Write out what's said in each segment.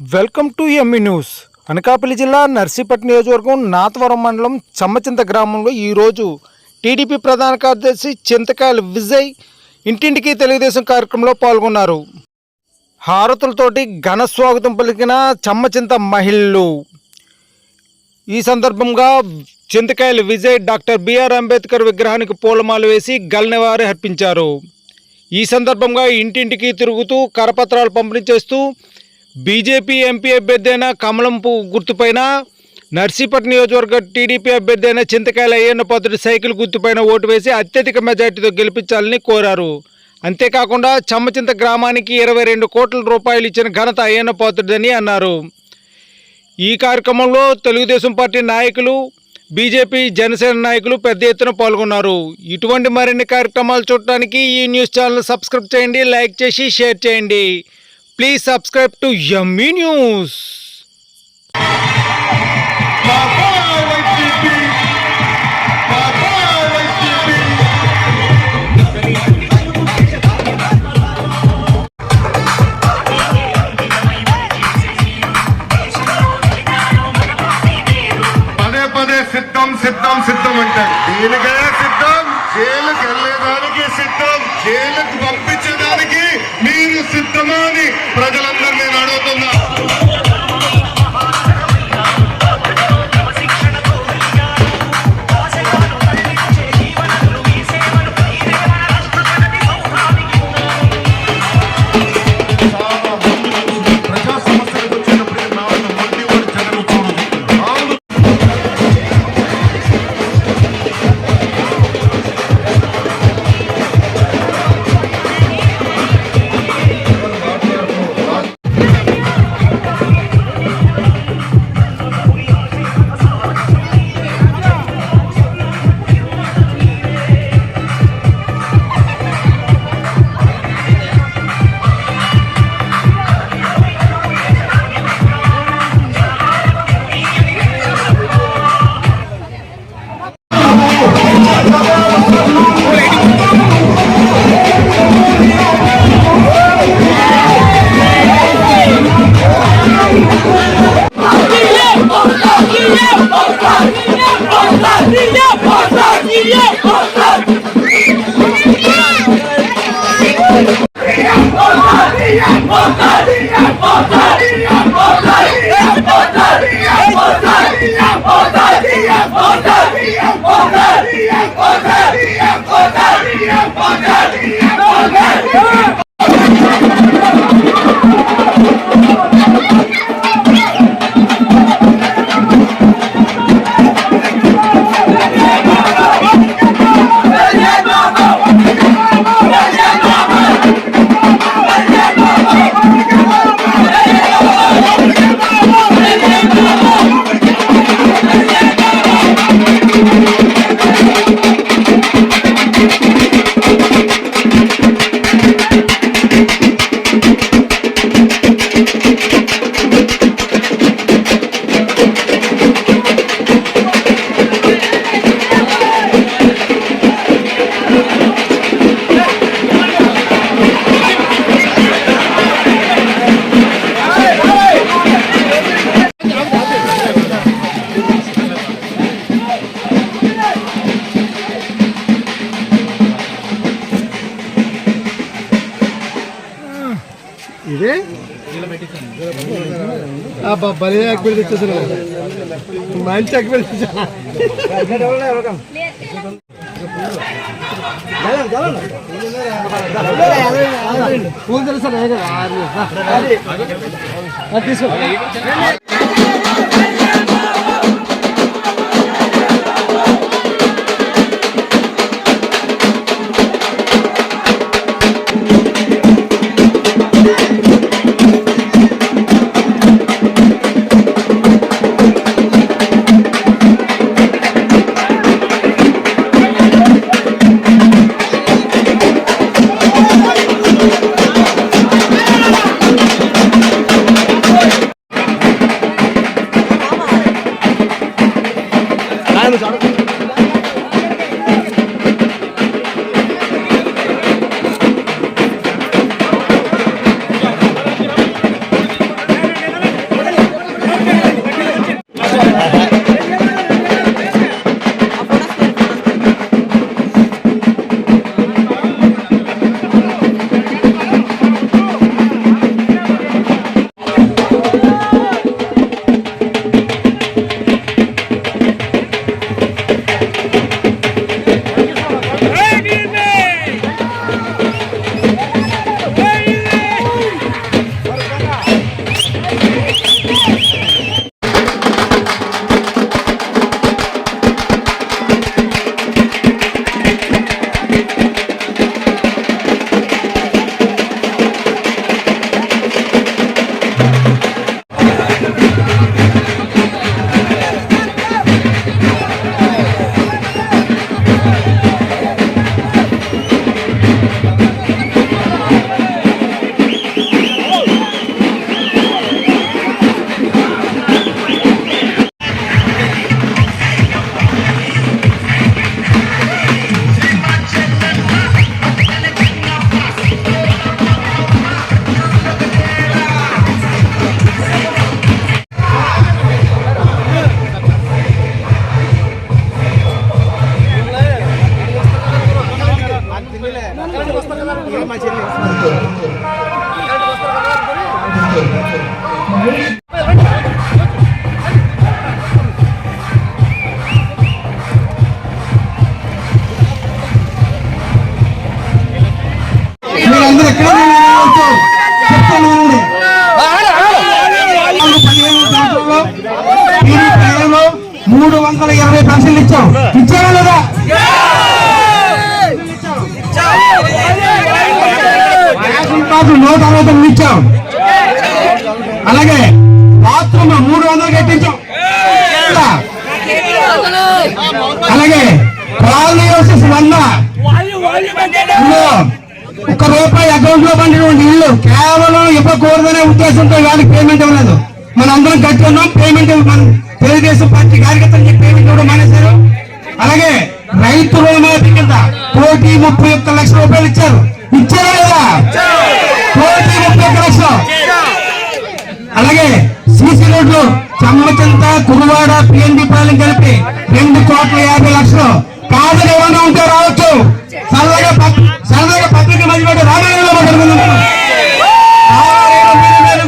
Welcome to M E news. Anakapalli జిల్లా నర్సీపట్నం నియోజకవర్గం నాతవరం మండలం చమ్మచింత గ్రామంలో ఈరోజు టీడీపీ ప్రధాన కార్యదర్శి చింతకాయల విజయ్ ఇంటింటికి తెలుగుదేశం కార్యక్రమంలో పాల్గొన్నారు. హారతులతోటి ఘన స్వాగతం పలికిన చమ్మచింత మహిళలు. ఈ సందర్భంగా Chintakayala Vijay doctor B R Ambedkar విగ్రహానికి పూలమాల వేసి గల్నెవారి అర్పించారు. ఈ సందర్భంగా ఇంటింటికి తిరుగుతూ కరపత్రాలు పంపిణీ చేస్తూ బీజేపీ ఎంపీ అభ్యర్థి అయిన కమలంపు గుర్తుపైన నర్సీపట్నం నియోజకవర్గ టీడీపీ అభ్యర్థి అయిన చింతకాయల అయ్యన్న సైకిల్ గుర్తుపైన ఓటు వేసి అత్యధిక మెజార్టీతో గెలిపించాలని కోరారు. అంతేకాకుండా చమ్మచింత గ్రామానికి ఇరవై రెండు కోట్ల రూపాయలు ఇచ్చిన ఘనత అయ్యన్న పాత్రుడని అన్నారు. ఈ కార్యక్రమంలో తెలుగుదేశం పార్టీ నాయకులు బీజేపీ జనసేన నాయకులు పెద్ద ఎత్తున పాల్గొన్నారు. ఇటువంటి మరిన్ని కార్యక్రమాలు చూడటానికి ఈ న్యూస్ ఛానల్ సబ్స్క్రైబ్ చేయండి లైక్ చేసి షేర్ చేయండి. Please subscribe to M E news సిద్ధం సిద్ధం సిద్ధం అంటారు దీనికే సిద్ధం జైలుకి వెళ్ళేదానికి సిద్ధం జైలుకు ఇదే భలే అక్బర్ తెచ్చేసారు. మంచి తెచ్చా పూలు తెలుసా తీసుకో. రేషన్ నూట అరవై తొమ్మిది ఇచ్చాం. అలాగే బాత్రూమ్ మూడు వందలు కట్టించాం. అలాగే కాలనీ హౌసెస్ వంద ఒక్క రూపాయి అకౌంట్లో పండినటువంటి ఇల్లు కేవలం ఇవ్వకూడదనే ఉద్దేశంతో వాళ్ళకి పేమెంట్ ఇవ్వలేదు. మన అందరం కట్టుకున్నాం పేమెంట్ మన తెలుగుదేశం పార్టీ కార్యకర్తలు చెప్పి పేమెంట్ ఇవ్వడం మానేశారు. అలాగే రైతు రుణమాఫీ కింద కోటి ముప్పై ఒక్క లక్షల రూపాయలు ఇచ్చారు. ఇచ్చారా లేదా? అలాగే సిసి రోడ్లు చమ్మచంత కురువాడ పిఎన్డి పాలెం కలిపి రెండు కోట్ల యాభై లక్షలు కాదు ఏమైనా ఉంటే రావచ్చు. సరదాగా సరదాగా పత్రిక మధ్య పెట్టి రామాయణంలో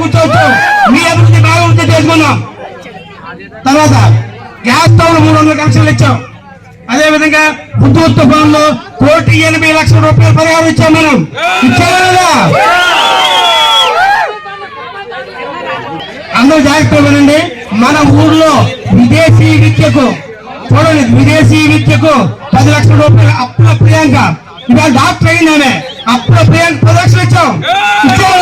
కూర్చోవచ్చు. మీ అభివృద్ధి బాగా ఉంటే చేసుకున్నాం. తర్వాత గ్యాస్ స్టవ్ మూడు వందల కనెక్షన్లు ఇచ్చాం. అదే విధంగా విద్యుత్ తుఫాన్లో కోటి ఎనభై లక్షల రూపాయలు పరిహారం ఇచ్చాం మనం. ఇచ్చారా లేదా? అందరూ జాగ్రత్తగా వినండి. మన ఊర్లో విదేశీ విద్యకు చూడండి విదేశీ విద్యకు పది లక్షల రూపాయలు అప్పుల ప్రియాంక. ఇవాళ డాక్టర్ అయింది ఆమె అప్పుల ప్రియాంక పది లక్షలు ఇచ్చాం. ఇచ్చాం.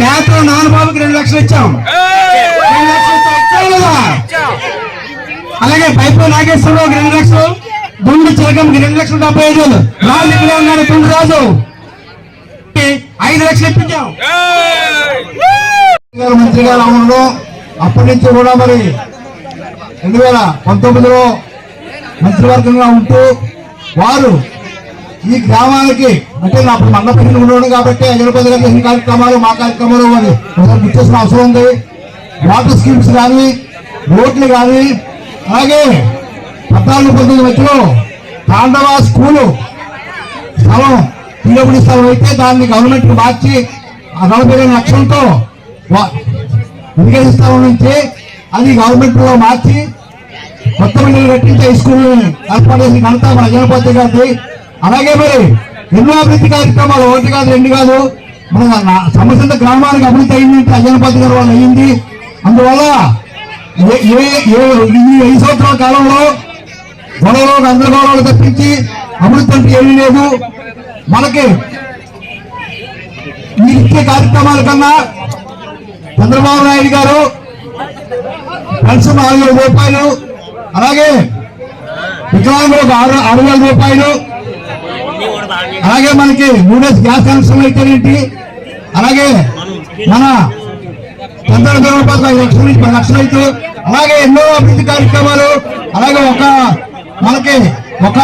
నేతలు నాన్నబాబుకి రెండు లక్షలు ఇచ్చాం. అలాగే పైపు నాగేశ్వరరావుకి రెండు లక్షలు గుండు చిలకంకి రెండు లక్షల డెబ్బై ఐదు వేలు. రాజు ఇక్కడ ఉన్నాడు? తుండు రాజు. ఐదు లక్షలు ఇప్పించాం. గారు మంత్రిగా అప్పటి నుంచి కూడా మరి రెండు వేల పంతొమ్మిదిలో మంత్రివర్గంగా ఉంటూ వారు ఈ గ్రామానికి అంటే నా అప్పుడు మండల పిల్లలు ఉండడం కాబట్టి అజరపతి గారి ఈ కార్యక్రమాలు మా కార్యక్రమాలు మరి గుర్తించిన అవసరం ఉంది. వాటర్ స్కీమ్స్ కానీ రోడ్లు కానీ అలాగే పద్నాలుగు పంతొమ్మిది మధ్యలో తాండవ స్కూలు స్థలం పీడబ్ల్యూ స్థలం అయితే దాన్ని గవర్నమెంట్ మార్చి ఆ నలభై రెండు లక్షలతో వా- స్థలం నుంచి అది గవర్నమెంట్లో మార్చి కొత్త మండలి కట్టించే స్కూల్ ఏర్పాటు చేసిన ఘనత మన జనపతి గారిది. అలాగే మరి ఎన్నో అభివృద్ధి కార్యక్రమాలు ఒకటి కాదు రెండు కాదు మన నా- గ్రామానికి అభివృద్ధి అయిందంటే అజనపతి గారి వాళ్ళు అయ్యింది. అందువల్ల ఏ- ఏ- ఏ- ఈ ఐదు సంవత్సరాల కాలంలో గొడవలు గందరగోళాలు తప్పించి అభివృద్ధి అంటే ఏమీ లేదు. మనకి నిత్య కార్యక్రమాల కన్నా చంద్రబాబు నాయుడు గారు కలిసి ఆరు వేల రూపాయలు అలాగే వికలాంగులకు ఆరు ఆరు వేల రూపాయలు అలాగే మనకి మూడేసి గ్యాస్ కనెక్షన్ అయితేనేంటి అలాగే మన చంద్రబాబు రూపాయలు ఐదు లక్షల నుంచి పది లక్షలు అయితే అలాగే ఎన్నో అభివృద్ధి కార్యక్రమాలు అలాగే ఒక మనకి ఒక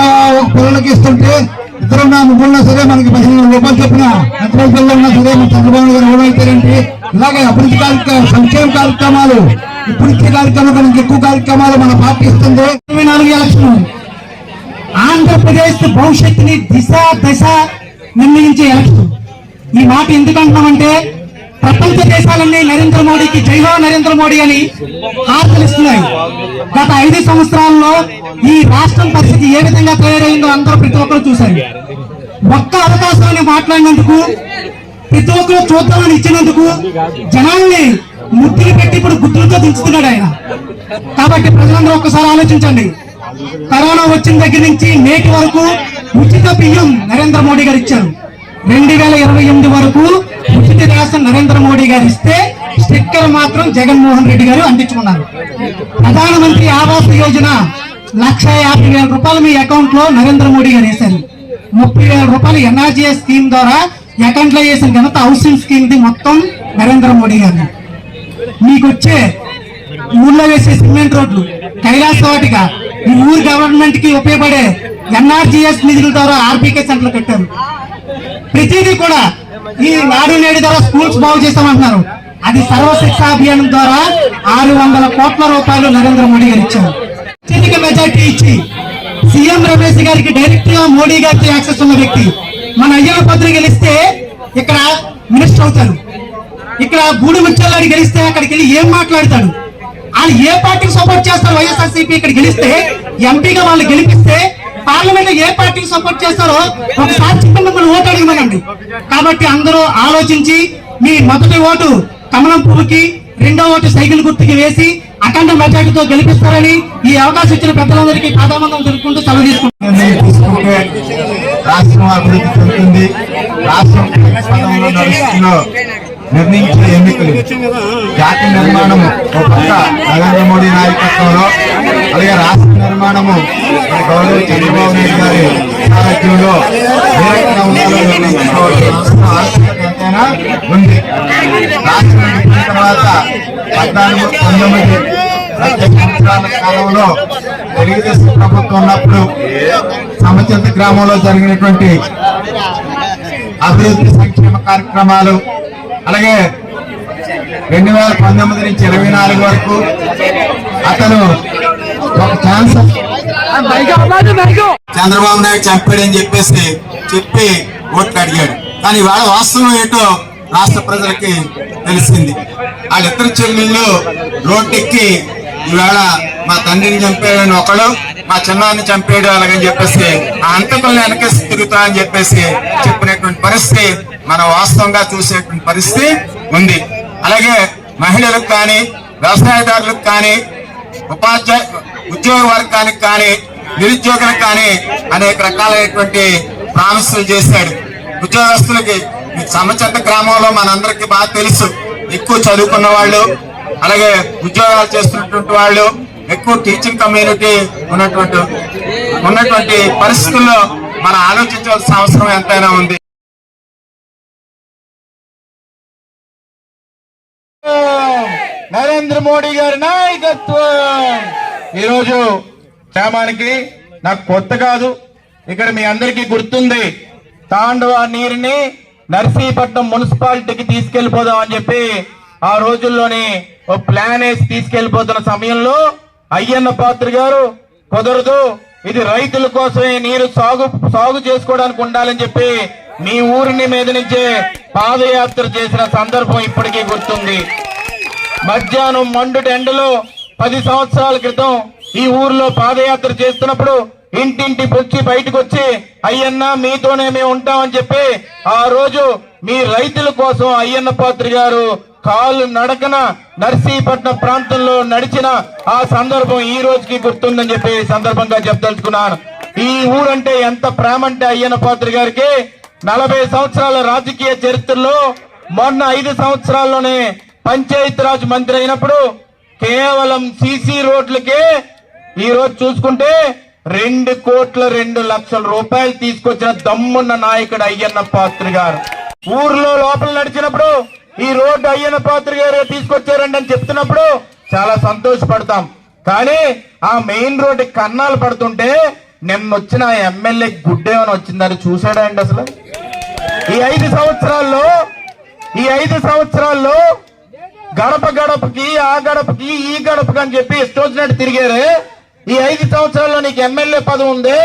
పిల్లలకి ఇస్తుంటే ఇద్దరున్నా ముగ్గురున్నా సరే మనకి పదిహేను రూపాయలు చెప్పిన ఎంతమంది పిల్లలు ఉన్నా సరే మన చంద్రబాబు గారు ఇవ్వడం ఇలాగే అభివృద్ధి కార్యక్రమ సంక్షేమ కార్యక్రమాలు ఇప్పుడు ఇచ్చే కార్యక్రమాలు ఎక్కువ కార్యక్రమాలు మన పార్టీ ఇస్తుంది. ఇరవై నాలుగు ఎలక్షన్ ఆంధ్రప్రదేశ్ భవిష్యత్తుని దిశ దశ నిర్ణయించే ఎలక్షన్. ఈ మాట ఎందుకు అంటున్నామంటే ప్రపంచ దేశాలన్నీ నరేంద్ర మోడీకి జైవా నరేంద్ర మోడీ అని ఆచరిస్తున్నాయి గత ఐదు సంవత్సరాల్లో ఈ రాష్ట్రం పరిస్థితి ఏ విధంగా తయారైందో అందరూ ప్రతి ఒక్కరు చూశారు. ఒక్క అవకాశాన్ని మాట్లాడినందుకు ప్రతి ఒక్కరు చూద్దామని ఇచ్చినందుకు జనాల్ని ముద్దులు పెట్టి ఇప్పుడు గుర్తులతో దించుతున్నాడు ఆయన. కాబట్టి ప్రజలందరూ ఒక్కసారి ఆలోచించండి. కరోనా వచ్చిన దగ్గర నుంచి నేటి వరకు ఉచిత బియ్యం నరేంద్ర మోడీ గారు ఇచ్చారు. రెండు వేల ఇరవై ఎనిమిది వరకు మొదటి రాష్ట్రం నరేంద్ర మోడీ గారు ఇస్తే స్టిక్కర్ మాత్రం జగన్మోహన్ రెడ్డి గారు అందించుకున్నారు. ప్రధానమంత్రి ఆవాస్ యోజన లక్ష యాభై వేల రూపాయలు మీ అకౌంట్లో నరేంద్ర మోడీ గారు వేశారు. ముప్పై వేల రూపాయలు ఎన్ఆర్జీఎస్ స్కీమ్ ద్వారా అకౌంట్లో వేసిన ఘనత హౌసింగ్ స్కీమ్ ది మొత్తం నరేంద్ర మోడీ గారు మీకు వచ్చే ఊళ్ళో వేసే సిమెంట్ రోడ్లు కైలాస వాటిక ఈ ఊరు గవర్నమెంట్కి ఉపయోగపడే ఎన్ఆర్జీఎస్ నిధుల ద్వారా ఆర్బీకే సెంటర్ కట్టారు. ప్రతిదీ కూడా ఈ నాడు నేడు ద్వారా స్కూల్స్ బాగు చేస్తామంటున్నారు. అది సర్వశిక్ష అభియానం ద్వారా ఆరు వందల కోట్ల రూపాయలు నరేంద్ర మోడీ గారు ఇచ్చారు. అత్యధిక మెజార్టీ ఇచ్చి సీఎం రమేష్ గారికి డైరెక్ట్గా మోడీ గారికి యాక్సెస్ ఉన్న వ్యక్తి. మన అయ్యల పత్రిక గెలిస్తే ఇక్కడ మినిస్టర్ అవుతారు ఇక్కడ గూడు ముత్యాలని గెలిస్తే అక్కడికి వెళ్ళి ఏం మాట్లాడతాడు? వాళ్ళు ఏ పార్టీకి సపోర్ట్ చేస్తారు? వైఎస్ఆర్సీపీ ఇక్కడ గెలిస్తే ఎంపీగా వాళ్ళు గెలిపిస్తే పార్లమెంట్లో ఏ పార్టీకి సపోర్ట్ చేస్తారో ఒకసారి చెప్పి మిమ్మల్ని ఓటు అడగమనండి. కాబట్టి అందరూ ఆలోచించి మీ మొదటి ఓటు కమలం పువ్వుకి రెండో ఓటు సైకిల్ గుర్తుకి వేసి అఖండ మెజార్టీతో గెలిపిస్తారని ఈ అవకాశం ఇచ్చిన పెద్దలందరికీ పాదాబంధం తెలుపుకుంటూ సెలవు తీసుకుంటాం తీసుకుంటే రాష్ట్రం అభివృద్ధి చెందుతుంది. రాష్ట్రం నిర్ణయించిన ఎన్నికలు. జాతి నిర్మాణము ఒక పక్క నరేంద్ర మోడీ నాయకత్వంలో అలాగే రాష్ట్ర నిర్మాణము మన గౌరవ చంద్రబాబు నాయుడు గారి సారథ్యంలో ఉంది. రాష్ట్రం తర్వాత పద్నాలుగు పంతొమ్మిది సంవత్సరాల కాలంలో తెలుగుదేశం ప్రభుత్వం ఉన్నప్పుడు సమచంత గ్రామంలో జరిగినటువంటి అభివృద్ధి సంక్షేమ కార్యక్రమాలు అలాగే రెండు వేల పంతొమ్మిది నుంచి ఇరవై నాలుగు వరకు అతను ఒక ఛాన్స్ చంద్రబాబు నాయుడు చంపాడని చెప్పేసి చెప్పి ఓట్లు అడిగాడు. కానీ వాళ్ళ వాస్తవం ఏంటో రాష్ట్ర ప్రజలకి తెలిసింది. వాళ్ళిద్దరు చెల్లెళ్ళు రోడ్డెక్కి ఈవేళ మా తండ్రిని చంపాడని ఒకడు మా చిన్నాన్ని చంపాడు అలాగని చెప్పేసి ఆ అంతకుల్ని వెనకేసి తిరుగుతా అని చెప్పేసి చెప్పినటువంటి పరిస్థితి మన వాస్తవంగా చూసేటువంటి పరిస్థితి ఉంది. అలాగే మహిళలకు కానీ వ్యవసాయదారులకు కానీ ఉపాధ్యాయ ఉద్యోగ వర్గానికి కానీ నిరుద్యోగులకు కానీ అనేక రకాలైనటువంటి ప్రామిసులు చేశాడు. ఉద్యోగస్తులకి ఈ సమచంత గ్రామంలో మనందరికీ బాగా తెలుసు. ఎక్కువ చదువుకున్న వాళ్ళు అలాగే ఉద్యోగాలు చేస్తున్నటువంటి వాళ్ళు ఎక్కువ టీచింగ్ కమ్యూనిటీ ఉన్నటువంటి ఉన్నటువంటి పరిస్థితుల్లో మనం ఆలోచించవలసిన అవసరం ఎంతైనా ఉంది. నరేంద్ర మోడీ గారి నాయకత్వం! ఈరోజు క్షేమానికి నాకు కొత్త కాదు. ఇక్కడ మీ అందరికీ గుర్తుంది తాండవ నీరుని నర్సీపట్నం మున్సిపాలిటీకి తీసుకెళ్ళిపోదాం అని చెప్పి ఆ రోజుల్లోనే ఓ ప్లాన్ వేసి తీసుకెళ్ళిపోతున్న సమయంలో అయ్యన్న పాత్రి గారు కుదరదు ఇది రైతుల కోసమే నీరు సాగు సాగు చేసుకోవడానికి ఉండాలని చెప్పి మీ ఊరిని మీద నుంచే పాదయాత్ర చేసిన సందర్భం ఇప్పటికీ గుర్తుంది. మధ్యాహ్నం మండు ఎండలో పది సంవత్సరాల క్రితం ఈ ఊర్లో పాదయాత్ర చేస్తున్నప్పుడు ఇంటింటి పొచ్చి బయటకు వచ్చి అయ్యన్న మీతోనే మేము ఉంటామని చెప్పి ఆ రోజు మీ రైతుల కోసం అయ్యన్న పాత్రి గారు కాలు నడకన నర్సీపట్నం ప్రాంతంలో నడిచిన ఆ సందర్భం ఈ రోజుకి గుర్తుందని చెప్పి సందర్భంగా చెప్పదలుచుకున్నాను. ఈ ఊరంటే ఎంత ప్రేమ అంటే అయ్యన్న పాత్రి గారికి నలభై సంవత్సరాల రాజకీయ చరిత్రలో మొన్న ఐదు సంవత్సరాల్లోనే పంచాయతీరాజ్ మంత్రి అయినప్పుడు కేవలం సీసీ రోడ్లకే ఈరోజు చూసుకుంటే రెండు కోట్ల రెండు లక్షల రూపాయలు తీసుకొచ్చిన దమ్మున్న నాయకుడు అయ్యన్న పాత్రి గారు. ఊర్లో లోపల నడిచినప్పుడు ఈ రోడ్డు అయ్యన్న పాత్రి గారు తీసుకొచ్చారండి అని చెప్తున్నప్పుడు చాలా సంతోషపడతాం. కానీ ఆ మెయిన్ రోడ్డు కన్నాలు పడుతుంటే నిన్న వచ్చిన ఆ ఎమ్మెల్యే గుడ్డేమని వచ్చిందని చూసాడా అండి అసలు? ఈ ఐదు సంవత్సరాల్లో ఈ ఐదు సంవత్సరాల్లో గడప గడపకి ఆ గడపకి ఈ గడపకి అని చెప్పి ఇష్టం తిరిగారు. తిరిగారే ఈ ఐదు సంవత్సరాల్లో నీకు ఎమ్మెల్యే పదవి ఉంది.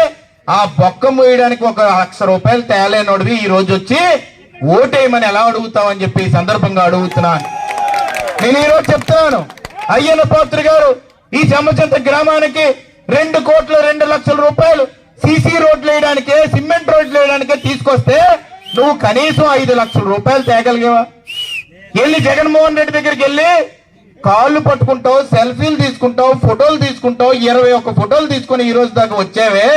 ఆ బొక్క మూయడానికి ఒక లక్ష రూపాయలు తేలేనోడివి ఈ రోజు వచ్చి ఓటేయమని ఎలా అడుగుతావని చెప్పి ఈ సందర్భంగా అడుగుతున్నాను. నేను ఈరోజు చెప్తున్నాను. అయ్యన్న పాత్ర గారు ఈ చెమ్మచింత గ్రామానికి రెండు కోట్ల రెండు లక్షల రూపాయలు సీసీ రోడ్లు వేయడానికే సిమెంట్ రోడ్లు వేయడానికే తీసుకొస్తే నువ్వు కనీసం ఐదు లక్షల రూపాయలు తేగలిగావా? వెళ్ళి జగన్మోహన్ రెడ్డి దగ్గరికి వెళ్ళి కాళ్ళు పట్టుకుంటావు సెల్ఫీలు తీసుకుంటావు ఫోటోలు తీసుకుంటావు ఇరవై ఒక్క ఫోటోలు తీసుకొని ఈ రోజు దాకా వచ్చావే.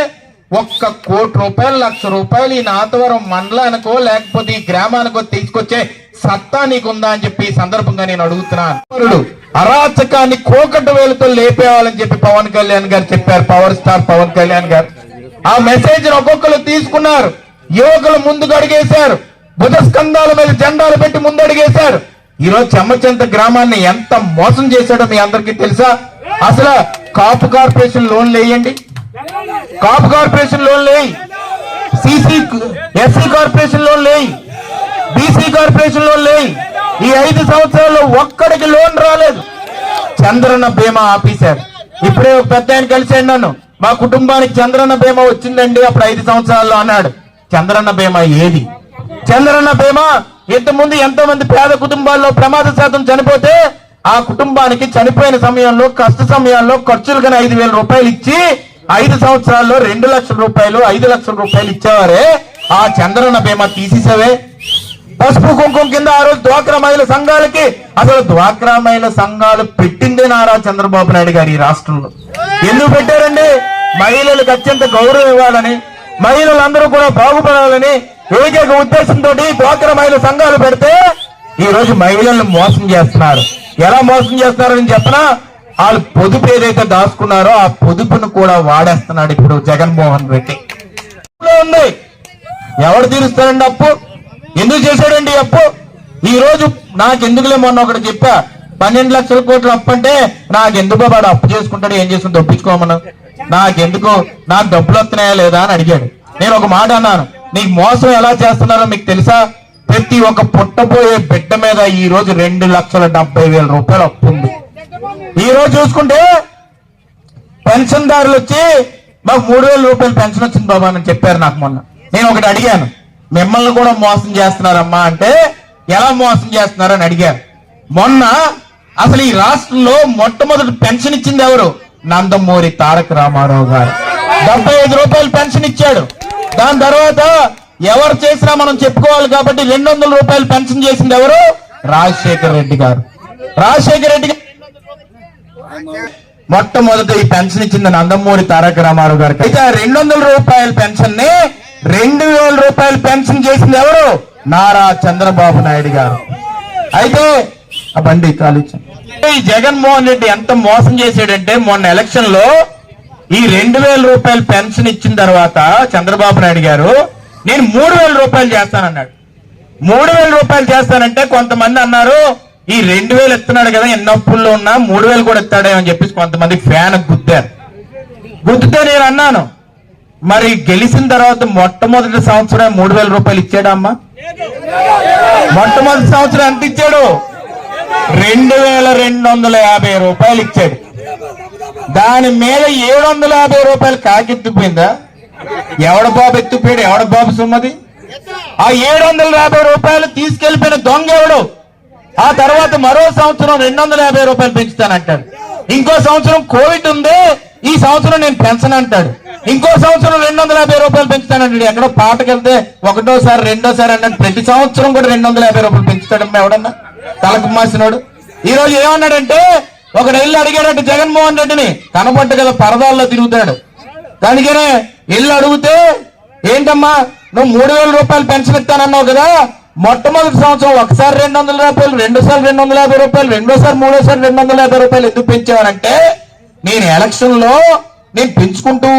ఒక్క కోటి రూపాయలు లక్ష రూపాయలు ఈ నాతవరం మండలానికో లేకపోతే ఈ గ్రామానికో తీసుకొచ్చే సత్తా నీకుందా అని చెప్పి ఈ సందర్భంగా నేను అడుగుతున్నాను అరాచకాన్ని కోకట్టు వేలుతో లేపేవాలని చెప్పి పవన్ కళ్యాణ్ గారు చెప్పారు పవర్ స్టార్ పవన్ కళ్యాణ్ గారు. ఆ మెసేజ్ ఒక్కొక్కరు తీసుకున్నారు యువకులు ముందుకు అడిగేశారు. భుజ స్కంధాల మీద జెండాలు పెట్టి ముందు ఈరోజు ఈ రోజు చెమ్మచెంత గ్రామాన్ని ఎంత మోసం చేశాడో మీ అందరికీ తెలుసా? అసలు కాపు కార్పొరేషన్ లోన్లు వేయండి కాపు కార్పొరేషన్ లోన్లు వేయి సిసి ఎస్సీ కార్పొరేషన్ లోన్లు వేయి బీసీ కార్పొరేషన్ లోన్లు వేయి ఈ ఐదు సంవత్సరాల్లో ఒక్కడికి లోన్ రాలేదు. చంద్రన్న బీమా ఆఫీసర్ ఇప్పుడే ఒక పెద్ద ఆయన కలిసాడు నన్ను. మా కుటుంబానికి చంద్రన్న బీమా వచ్చిందండి అప్పుడు ఐదు సంవత్సరాల్లో అన్నాడు. చంద్రన్న బీమా ఏది? చంద్రన్న బీమా ఇంతకుముందు ఎంతో మంది పేద కుటుంబాల్లో ప్రమాద శాతం చనిపోతే ఆ కుటుంబానికి చనిపోయిన సమయంలో కష్ట సమయాల్లో ఖర్చులు కానీ ఐదు వేల రూపాయలు ఇచ్చి ఐదు సంవత్సరాల్లో రెండు లక్షల రూపాయలు ఐదు లక్షల రూపాయలు ఇచ్చేవారే. ఆ చంద్రన్న బీమా తీసేసావే పసుపు కుంకుమ కింద ఆ రోజు డ్వాక్రా మహిళ సంఘాలకి అసలు డ్వాక్రా మహిళ సంఘాలు పెట్టిందే నారా చంద్రబాబు నాయుడు గారు ఈ రాష్ట్రంలో. ఎందుకు పెట్టారండి? మహిళలకు అత్యంత గౌరవం ఇవ్వాలని మహిళలందరూ కూడా బాగుపడాలని ఏకైక ఉద్దేశంతో డ్వాక్రా మహిళ సంఘాలు పెడితే ఈ రోజు మహిళలను మోసం చేస్తున్నారు. ఎలా మోసం చేస్తున్నారని చెప్పనా? వాళ్ళు పొదుపు ఏదైతే దాచుకున్నారో ఆ పొదుపును కూడా వాడేస్తున్నాడు ఇప్పుడు జగన్మోహన్ రెడ్డి. ఉంది. ఎవడు తీరుస్తాడండి అప్పు? ఎందుకు చేశాడండి ఈ అప్పు? ఈ రోజు నాకెందుకులే మొన్న ఒకటి చెప్పా పన్నెండు లక్షల కోట్ల అప్పు అంటే నాకెందుకో వాడు అప్పు చేసుకుంటాడు ఏం చేసుకుని దొప్పించుకోమను నాకెందుకు? నాకు డబ్బులు వస్తున్నాయా లేదా అని అడిగాడు. నేను ఒక మాట అన్నాను. నీకు మోసం ఎలా చేస్తున్నారో మీకు తెలుసా? ప్రతి ఒక్క పుట్టబోయే బిడ్డ మీద ఈ రోజు రెండు లక్షల డెబ్బై వేల రూపాయలు అప్పు ఉంది. ఈ రోజు చూసుకుంటే పెన్షన్దారులు వచ్చి మాకు మూడు వేల రూపాయలు పెన్షన్ వచ్చింది బాబా అని చెప్పారు నాకు మొన్న. నేను ఒకటి అడిగాను. మిమ్మల్ని కూడా మోసం చేస్తున్నారమ్మా అంటే ఎలా మోసం చేస్తున్నారని అడిగారు మొన్న అసలు ఈ రాష్ట్రంలో మొట్టమొదటి పెన్షన్ ఇచ్చింది ఎవరు? నందమూరి తారక రామారావు గారు. డెబ్బై ఐదు రూపాయలు పెన్షన్ ఇచ్చాడు. దాని తర్వాత ఎవరు చేసినా మనం చెప్పుకోవాలి కాబట్టి రెండు వందల రూపాయలు పెన్షన్ చేసింది ఎవరు? రాజశేఖర్ రెడ్డి గారు. రాజశేఖర్ రెడ్డి గారు మొట్టమొదట ఈ పెన్షన్ ఇచ్చింది నందమూరి తారక రామారావు గారికి అయితే ఆ రెండు వందల రూపాయల పెన్షన్ని రెండు వేల రూపాయలు పెన్షన్ చేసింది ఎవరు? నారా చంద్రబాబు నాయుడు గారు. అయితే ఆ బండి కాలిచ్చాను జగన్మోహన్ రెడ్డి ఎంత మోసం చేశాడంటే మొన్న ఎలక్షన్లో ఈ రెండు వేల రూపాయలు పెన్షన్ ఇచ్చిన తర్వాత చంద్రబాబు నాయుడు గారు నేను మూడు వేల రూపాయలు చేస్తానన్నాడు. మూడు వేల రూపాయలు చేస్తానంటే కొంతమంది అన్నారు ఈ రెండు వేలు ఇస్తున్నాడు కదా ఎన్ని అప్పుల్లో ఉన్నా మూడు వేలు కూడా ఇస్తాడేమో అని చెప్పేసి కొంతమంది ఫ్యాన్ గుద్దారు. గుద్దితే నేను అన్నాను మరి గెలిచిన తర్వాత మొట్టమొదటి సంవత్సరం మూడు వేల రూపాయలు ఇచ్చాడా అమ్మా మొట్టమొదటి సంవత్సరం ఎంత ఇచ్చాడు? రెండు వేల రెండు వందల యాభై రూపాయలు ఇచ్చాడు. దాని మీద ఏడు వందల యాభై రూపాయలు కాకెత్తుకుపోయిందా ఎవడ బాబు ఎత్తిపోయాడు ఎవడ బాబు సుమ్మది ఆ ఏడు వందల యాభై రూపాయలు తీసుకెళ్ళిపోయిన దొంగ ఎవడు? ఆ తర్వాత మరో సంవత్సరం రెండు వందల యాభై రూపాయలు పెంచుతానంటాడు. ఇంకో సంవత్సరం కోవిడ్ ఉంది ఈ సంవత్సరం నేను పెన్షన్ అంటాడు ఇంకో సంవత్సరం రెండు వందల యాభై రూపాయలు పెంచుతానంటాడు. ఎక్కడో పాటకి వెళ్తే ఒకటోసారి రెండోసారి అన్నాడు. ప్రతి సంవత్సరం కూడా రెండు వందల యాభై రూపాయలు పెంచుతాడమ్మా ఎవడన్నా? తలకు మాసినోడు. ఈ రోజు ఏమన్నాడంటే ఒకడు ఇల్లు అడిగాడంటే జగన్మోహన్ రెడ్డిని కనపడ్డ కదా పరదాల్లో తిరుగుతాడు. దానికనే ఇల్లు అడిగితే ఏంటమ్మా నువ్వు మూడు వేల రూపాయలు పెన్షన్ ఇస్తానన్నావు కదా మొట్టమొదటి సంవత్సరం ఒకసారి రెండు వందల రూపాయలు రెండోసారి రెండు వందల యాభై రూపాయలు రెండోసారి మూడోసారి రెండు వందల యాభై రూపాయలు ఎందుకు పెంచావనంటే నేను ఎలక్షన్లో నేను పెంచుకుంటూ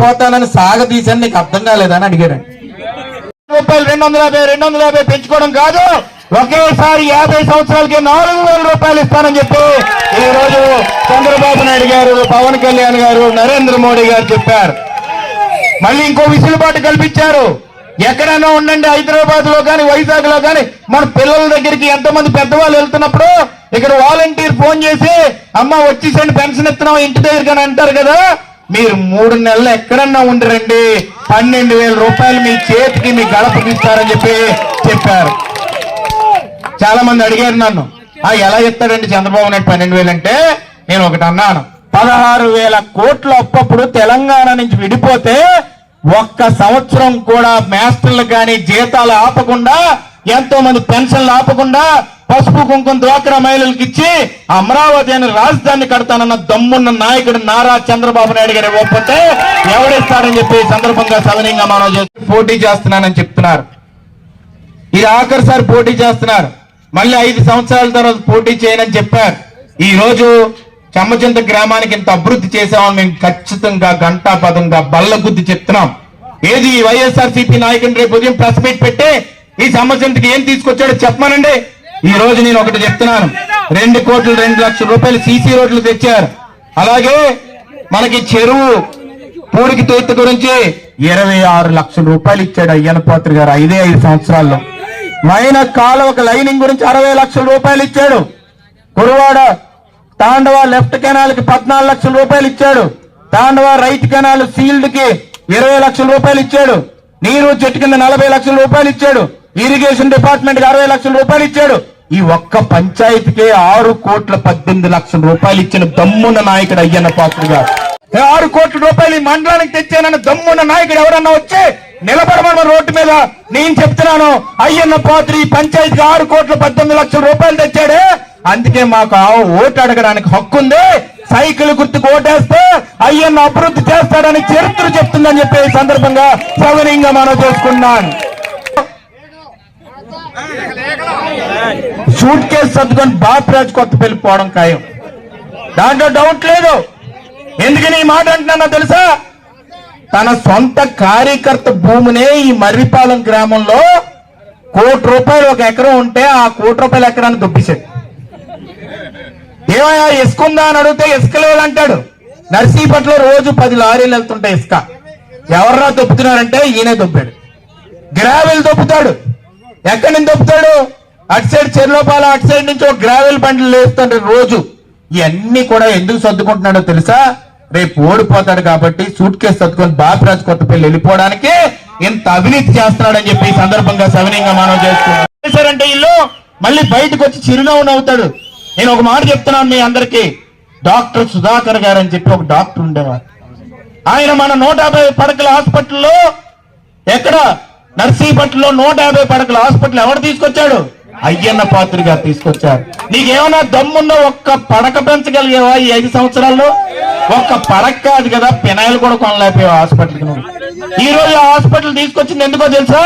పోతానని సాగతీశాను నీకు అర్థం కాలేదని అడిగాడు రూపాయలు రెండు వందల యాభై రెండు వందల యాభై పెంచుకోవడం కాదు. ఒకేసారి యాభై సంవత్సరాలకి నాలుగు వేల రూపాయలు ఇస్తానని చెప్పి ఈ రోజు చంద్రబాబు నాయుడు గారు పవన్ కళ్యాణ్ గారు నరేంద్ర మోడీ గారు చెప్పారు. మళ్ళీ ఇంకో విసులుబాటు కల్పించారు. ఎక్కడైనా ఉండండి హైదరాబాద్లో కానీ వైజాగ్లో కానీ మన పిల్లల దగ్గరికి ఎంతమంది పెద్దవాళ్ళు వెళ్తున్నప్పుడు ఇక్కడ వాలంటీర్ ఫోన్ చేసి అమ్మ వచ్చేసండి పెన్షన్ ఇస్తున్నాం ఇంటి దగ్గర అంటారు కదా. మీరు మూడు నెలలు ఎక్కడన్నా ఉండరండి పన్నెండు వేల రూపాయలు మీ చేతికి మీ గడపకి ఇస్తారని చెప్పి చెప్పారు. చాలా మంది అడిగారు నన్ను. ఆ ఎలా చెప్తాడండి చంద్రబాబు నాయుడు పన్నెండు వేలు అంటే? నేను ఒకటి అన్నాను. పదహారు వేల కోట్లు అప్పప్పుడు తెలంగాణ నుంచి విడిపోతే ఒక్క సంవత్సరం కూడా మేస్టర్లు కానీ జీతాలు ఆపకుండా ఎంతో మంది పెన్షన్లు ఆపకుండా పసుపు కుంకుమ డ్వాక్రా మహిళలకు ఇచ్చి అమరావతి అనే రాజధాని కడతానన్న దమ్మున్న నాయకుడు నారా చంద్రబాబు నాయుడు గారు ఇవ్వకపోతే ఎవడిస్తాడని చెప్పి ఈ సందర్భంగా సవనీయంగా మనం పోటీ చేస్తున్నానని చెప్తున్నారు. ఇది ఆఖరిసారి పోటీ చేస్తున్నారు. మళ్ళీ ఐదు సంవత్సరాల తర్వాత పోటీ చేయనని చెప్పారు. ఈ రోజు చెమ్మచింత గ్రామానికి ఇంత అభివృద్ధి చేశామని మేము ఖచ్చితంగా గంటా పదంగా బల్ల గుద్ది చెప్తున్నాం. ఏది ఈ వైఎస్ఆర్ సిపి నాయకుని రేపు ఉదయం ప్రెస్ మీట్ పెట్టి ఈ చెమ్మచింతకి ఏం తీసుకొచ్చాడో చెప్పమనండి? ఈ రోజు నేను ఒకటి చెప్తున్నాను. రెండు కోట్లు రెండు లక్షల రూపాయలు సీసీ రోడ్లు తెచ్చారు. అలాగే మనకి చెరువు పూడికి తోత గురించి ఇరవై ఆరు లక్షల రూపాయలు ఇచ్చాడు అయ్యనపాత్రి గారు ఐదే ఐదు సంవత్సరాల్లో. మైన ఒక లైనింగ్ గురించి అరవై లక్షల రూపాయలు ఇచ్చాడు. కురువాడ తాండవ లెఫ్ట్ కెనాల్కి పద్నాలుగు లక్షల రూపాయలు ఇచ్చాడు. తాండవ రైట్ కెనాల్ సీల్డ్కి ఇరవై లక్షల రూపాయలు ఇచ్చాడు. నీరు చెట్టు కింద నలభై లక్షల రూపాయలు ఇచ్చాడు. ఇరిగేషన్ డిపార్ట్మెంట్కి అరవై లక్షల రూపాయలు ఇచ్చాడు. ఈ ఒక్క పంచాయతీకే ఆరు కోట్ల పద్దెనిమిది లక్షల రూపాయలు ఇచ్చిన దమ్మున్న నాయకుడు అయ్యన్న పాత్ర గారు. ఆరు కోట్ల రూపాయలు ఈ మండలానికి తెచ్చానన్న దమ్మున్న నాయకుడు ఎవరన్నా వచ్చి నిలబడమన్న రోడ్డు మీద నేను చెప్తున్నాను అయ్యన్న పాత్రి పంచాయతీకి ఆరు కోట్ల పద్దెనిమిది లక్షల రూపాయలు తెచ్చాడే. అందుకే మాకు ఆ ఓటు అడగడానికి హక్కు ఉంది. సైకిల్ గుర్తుకు ఓటేస్తే అయ్యన్న అభివృద్ధి చేస్తాడని చరిత్ర చెప్తుందని చెప్పి ఈ సందర్భంగా సవనీయంగా మనం చేసుకున్నాను. షూట్ కేసు సర్దుకొని బాపరాజ్ కొత్త వెళ్ళిపోవడం ఖాయం. దాంట్లో డౌట్ లేదు. ఎందుకని ఈ మాట అంటున్నా తెలుసా? తన సొంత కార్యకర్త భూమినే ఈ మర్రిపాలెం గ్రామంలో కోటి రూపాయలు ఒక ఎకరం ఉంటే ఆ కోటి రూపాయల ఎకరాన్ని దొబ్బేశాడు ఏమయ్యా ఇసుక ఉందా అని అడిగితే ఇసుక లేదంటాడు నర్సీపట్లో రోజు పది లారీలు వెళ్తుంటాయి ఇసుక. ఎవర్రా దొబ్బుతున్నారంటే ఈయనే దొబ్బాడు. గ్రావెల్ దొబ్బుతాడు. ఎక్కడి నుంచి దొబ్బుతాడు? అటు సైడ్ చెర్లోపాల అటు సైడ్ నుంచి ఒక గ్రావెల్ బండ్లు లేస్తుంటారు రోజు. ఇవన్నీ కూడా ఎందుకు సర్దుకుంటున్నాడో తెలుసా? రేపు ఓడిపోతాడు కాబట్టి సూట్ కేసు సర్దుకొని బాపిరాజు కొత్తపల్లి వెళ్ళిపోవడానికి ఇంత అవినీతి చేస్తున్నాడని చెప్పి ఈ సందర్భంగా సవినీయంగా మనం చేస్తున్నాం ఇల్లు మళ్ళీ బయటకు వచ్చి చిరునవ్వు నవ్వుతాడు. నేను ఒక మాట చెప్తున్నాను మీ అందరికీ. డాక్టర్ సుధాకర్ గారు అని చెప్పి ఒక డాక్టర్ ఉండేవారు ఆయన మన నూట యాభై పడకల హాస్పిటల్లో ఎక్కడ? నర్సీపట్నంలో నూట యాభై పడకల హాస్పిటల్ ఎవరు తీసుకొచ్చాడు? అయ్యన్న పాత్ర గారు తీసుకొచ్చారు. నీకేమైనా దమ్మున్న ఒక్క పడక పెంచగలిగేవా ఈ ఐదు సంవత్సరాల్లో? ఒక్క పడక కాదు కదా పినాయిలు కూడా కొనలేకపోయావు హాస్పిటల్కి నువ్వు. ఈ రోజు హాస్పిటల్ తీసుకొచ్చింది ఎందుకో తెలుసా?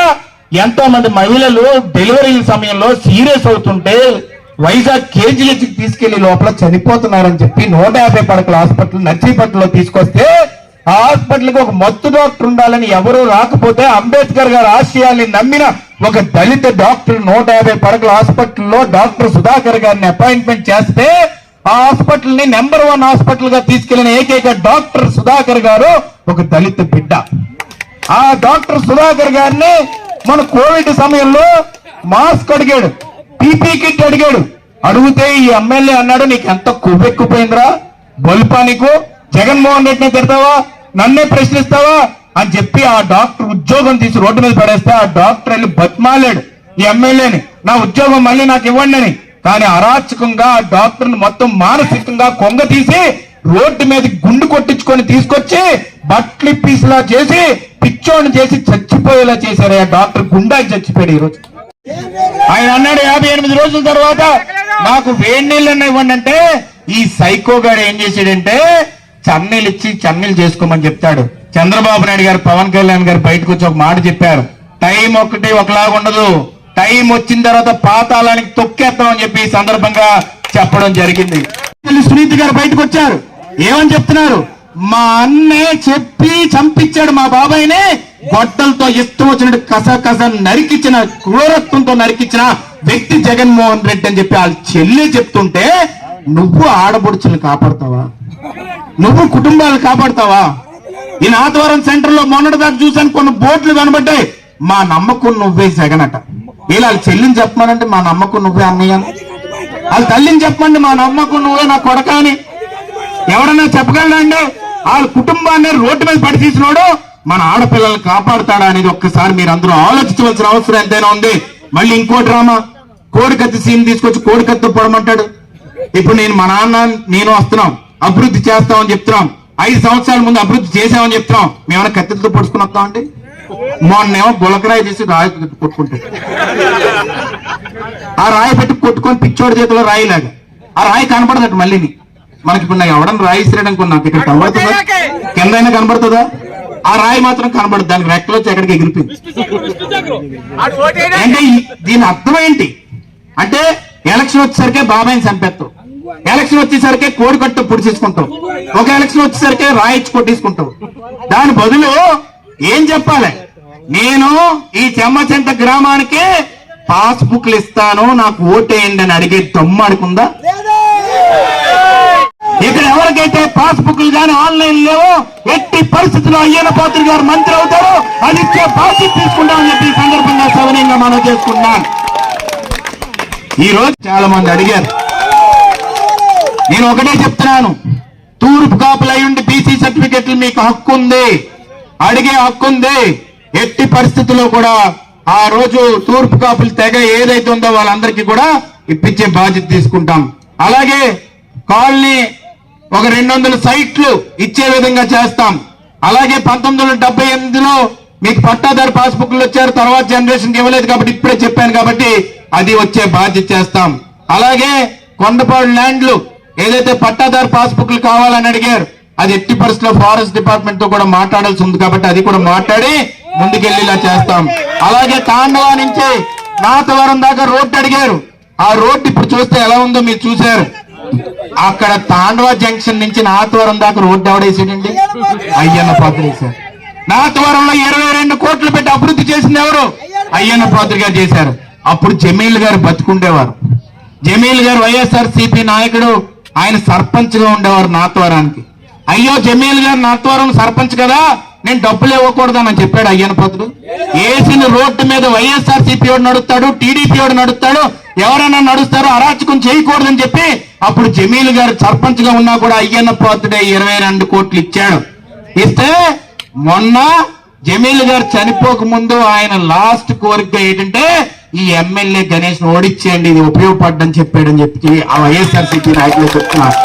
ఎంతో మంది మహిళలు డెలివరీ సమయంలో సీరియస్ అవుతుంటే వైజాగ్ కేజీహెచ్కి తీసుకెళ్ళి లోపల చనిపోతున్నారని చెప్పి నూట యాభై పడకల హాస్పిటల్ నర్సీపట్నంలో తీసుకొస్తే ఆ హాస్పిటల్కి ఒక మత్తు డాక్టర్ ఉండాలని ఎవరు రాకపోతే అంబేద్కర్ గారు ఆశయాల్ని నమ్మిన ఒక దళిత డాక్టర్ నూట యాభై పడకల హాస్పిటల్లో డాక్టర్ సుధాకర్ గారిని అపాయింట్మెంట్ చేస్తే ఆ హాస్పిటల్ని నెంబర్ వన్ హాస్పిటల్గా తీసుకెళ్ళిన ఏకైక డాక్టర్ సుధాకర్ గారు ఒక దళిత బిడ్డ. ఆ డాక్టర్ సుధాకర్ గారిని మన కోవిడ్ సమయంలో మాస్క్ అడిగాడు పీపీ కిట్ అడిగాడు. అడిగితే ఈ ఎమ్మెల్యే అన్నాడు నీకు ఎంత కొవ్వెక్కిపోయిందిరా? బొల్పా నీకు? జగన్మోహన్ రెడ్డిని తిడతావా? నన్నే ప్రశ్నిస్తావా? అని చెప్పి ఆ డాక్టర్ ఉద్యోగం తీసి రోడ్డు మీద పడేస్తే ఆ డాక్టర్ వెళ్ళి బతిమాలాడు ఈ ఎమ్మెల్యేని. నా ఉద్యోగం మళ్ళీ నాకు ఇవ్వండి అని. కానీ అరాచకంగా ఆ డాక్టర్ని మొత్తం మానసికంగా కొంగ తీసి రోడ్డు మీద గుండు కొట్టించుకొని తీసుకొచ్చి బట్లి పీసులా చేసి పిచ్చోని చేసి చచ్చిపోయేలా చేశారు ఆ డాక్టర్ గుండా చచ్చిపోయాడు ఈ రోజు. ఆయన అన్నాడు యాభై ఎనిమిది రోజుల తర్వాత నాకు వేడి నీళ్ళన్న ఇవ్వండి అంటే ఈ సైకో గారు ఏం చేశాడంటే చన్నీలు ఇచ్చి చన్నీలు చేసుకోమని చెప్తాడు. చంద్రబాబు నాయుడు గారు పవన్ కళ్యాణ్ గారు బయటకు వచ్చి ఒక మాట చెప్పారు. టైం ఒకటి ఒకలాగా ఉండదు. టైం వచ్చిన తర్వాత పాతాళానికి తొక్కేస్తామని చెప్పి ఈ సందర్భంగా చెప్పడం జరిగింది. సునీతి గారు బయటకు వచ్చారు. ఏమని చెప్తున్నారు? మా అన్నే చెప్పి చంపించాడు మా బాబాయ్నే. గొడ్డలతో ఇష్టం వచ్చినట్టు కస కస నరికిచ్చిన క్రూరత్వంతో నరికిచ్చిన వ్యక్తి జగన్మోహన్ రెడ్డి అని చెప్పి వాళ్ళ చెల్లి చెప్తుంటే నువ్వు ఆడబొడుచులు కాపాడతావా? నువ్వు కుటుంబాలు కాపాడతావా? ఈ ఆదివారం సెంటర్లో మొన్నటి దాకా చూసాను కొన్ని బోట్లు కనబడ్డాయి. మా నమ్మకం నువ్వే జగనట. ఇలా చెల్లిని చెప్పమనంటే మా నమ్మకం నువ్వే అన్నయ్య. వాళ్ళ తల్లిని చెప్పమండి మా నమ్మకం నువ్వే నా కొడక అని. ఎవడన్నా చెప్పగలనండి వాళ్ళ కుటుంబాన్ని రోడ్డు మీద పడిచేసినోడు మన ఆడపిల్లల్ని కాపాడుతాడా అనేది ఒక్కసారి మీరు అందరూ ఆలోచించవలసిన అవసరం ఎంతైనా ఉంది. మళ్ళీ ఇంకో డ్రామా. కోడికత్తి సీన్ తీసుకొచ్చి కోడికత్తి పొడమంటాడు. ఇప్పుడు నేను మా నాన్న నేను వస్తున్నాం. అభివృద్ధి చేస్తామని చెప్తున్నాం. ఐదు సంవత్సరాల ముందు అభివృద్ధి చేసామని చెప్తున్నాం. మేమైనా కత్తితో పొడుచుకుని వస్తామండి మొన్నేమో గులకరాయి తీసి రాయి కొట్టుకుంటాం. ఆ రాయి పెట్టి కొట్టుకొని పిచ్చోడి చేతిలో రాయిలాగా ఆ రాయి కనపడదట మళ్ళీని. మనకి ఇప్పుడు నాకు ఎవడన్నా రాయి ఇసిరేయడానికి నాకు ఇక్కడ కనబడుతుందా? కింద అయినా కనబడుతుందా? ఆ రాయి మాత్రం కనబడదు. దానికి రెక్కలు వచ్చి ఎక్కడికి ఎగిరిపోయింది. అంటే దీని అర్థం ఏంటి? అంటే ఎలక్షన్ వచ్చేసరికి బాబాయిని చంపేస్తావు ఎలక్షన్ వచ్చేసరికి కోడి కట్టు ఒక ఎలక్షన్ వచ్చేసరికి రాయిచ్చి కొట్టేసుకుంటావు దాని బదులు ఏం చెప్పాలి? నేను ఈ చెమ్మచెంట గ్రామానికి పాస్బుక్లు ఇస్తాను నాకు ఓటేయండి అని అడిగే దమ్ము అనుకుందా ఇక్కడ ఎవరికైతే పాస్బుక్లు కానీ ఆన్లైన్ లేవో ఎట్టి పరిస్థితుల్లో అయ్యన పాత్ర గారు మంత్రి అవుతారో అది ఇచ్చే బాధ్యత తీసుకుంటామని చెప్పి సందర్భంగా సవనీయంగా మనం చేసుకున్నాం ఈ రోజు చాలా మంది అడిగారు నేను ఒకటే చెప్తున్నాను. తూర్పు కాపులు ఉండి బీసీ సర్టిఫికెట్లు మీకు హక్కు ఉంది. అడిగే హక్కు ఉంది. ఎట్టి పరిస్థితుల్లో కూడా ఆ రోజు తూర్పు కాపులు తెగ ఏదైతే ఉందో వాళ్ళందరికీ కూడా ఇప్పించే బాధ్యత తీసుకుంటాం. అలాగే కాలనీ ఒక రెండు వందల సైట్లు ఇచ్చే విధంగా చేస్తాం. అలాగే పంతొమ్మిది వందల డెబ్బై ఎనిమిదిలో మీకు పట్టాదారు పాస్బుక్లు వచ్చారు తర్వాత జనరేషన్కి ఇవ్వలేదు కాబట్టి ఇప్పుడే చెప్పాను కాబట్టి అది వచ్చే బాధ్యత చేస్తాం. అలాగే కొండపాడు ల్యాండ్లు ఏదైతే పట్టాదారు పాస్బుక్లు కావాలని అడిగారు అది ఎట్టి పరిస్థితిలో ఫారెస్ట్ డిపార్ట్మెంట్తో కూడా మాట్లాడాల్సి ఉంది కాబట్టి అది కూడా మాట్లాడి ముందుకెళ్ళేలా చేస్తాం. అలాగే తాండవ నుంచి నాతవరం దాకా రోడ్డు అడిగారు. ఆ రోడ్డు ఇప్పుడు చూస్తే ఎలా ఉందో మీరు చూశారు. అక్కడ తాండవ జంక్షన్ నుంచి నాతవరం దాకా రోడ్డు ఎవడేసాడండి అయ్యన్న పాత్ర వేశారు. నాతవరంలో ఇరవై రెండు కోట్లు పెట్టి అభివృద్ధి చేసింది ఎవరు? అయ్యన్న పాత్ర గారు చేశారు. అప్పుడు జమీల్ గారు బతుకుండేవారు. జమీల్ గారు వైఎస్ఆర్ సిపి నాయకుడు ఆయన సర్పంచ్గా ఉండేవారు నాత్వరానికి అయ్యో జమీల్ గారు నాత్వరం సర్పంచ్ కదా నేను డబ్బులు ఇవ్వకూడదని చెప్పాడు అయ్యన్న ఏసిన రోడ్డు మీద వైఎస్ఆర్ సిపి వాడు నడుస్తాడు టీడీపీ వాడు నడుస్తాడు ఎవరైనా నడుస్తారో అరాచకం చేయకూడదని చెప్పి అప్పుడు జమీల్ గారు సర్పంచ్గా ఉన్నా కూడా అయ్యన్న పాత్రుడే ఇరవై రెండు కోట్లు ఇచ్చాడు. ఇస్తే మొన్న జమీల్ గారు చనిపోక ముందు ఆయన లాస్ట్ కోరిక ఏంటంటే ఈ ఎమ్మెల్యే గణేష్ ఓడిచ్చేయండి ఇది ఉపయోగపడ్డని చెప్పాడని చెప్పి ఆ వైఎస్ఆర్సీపీ నాయకులు చెప్తున్నారు.